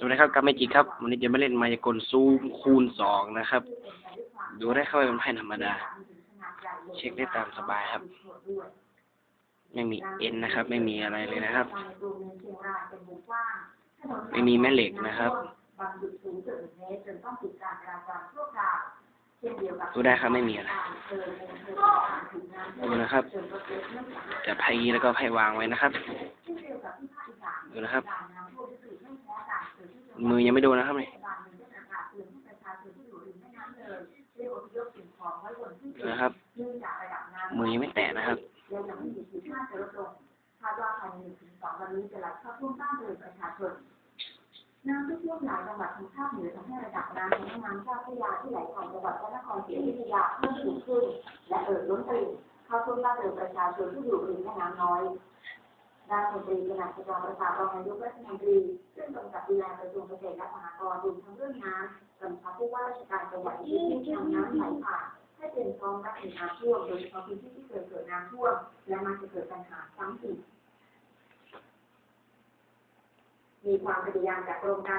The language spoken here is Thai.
สวัสดีครับกับเมจิครับวันนี้จะมาเล่นมายากลซูมคูณสองนะครับ ดูได้เข้าไปเป็นไพ่ธรรมดา เช็คได้ตามสบายครับ ไม่มีเอ็นนะครับ ไม่มีอะไรเลยนะครับ ไม่มีแม่เหล็กนะครับดูได้ครับไม่มีอะไรดูนะครับจะไพ่แล้วก็ไพ่วางไว้นะครับ ดูนะครับ มือยังไม่โดนนะครับนี่ดูนะครับ มือยังไม่แตะนะครับน้ำที่ท่วมหลายจังหวัดทางภาคเหนือทำให้ระดับน้ำในแม่น้ำเจ้าพระยาที่ไหลผ่านจังหวัดพระนครศรีอยุธยาเพิ่มสูงขึ้น และเอ่อล้นตลิ่งเข้าท่วมบ้านเรือนประชาชนที่อยู่ริมแม่น้ำน้อยด้านมนตรีขณะกิจารประสาทรองนายกรัฐมนตรี กับดูแลกระทรวงเกษตรและสหกรณ์รวมทั้งเรื่องน้ำสำหรับผู้ว่าราชการจังหวัดที่ที่ทำน้ำไหลผ่านให้เป็นพร้อมรับมือน้ำท่วมโดยเฉพาะพื้นที่ที่เคยเกิดน้ำท่วมและมันจะเกิดปัญหาซ้ำอีกมีความพยายามจากกรมการ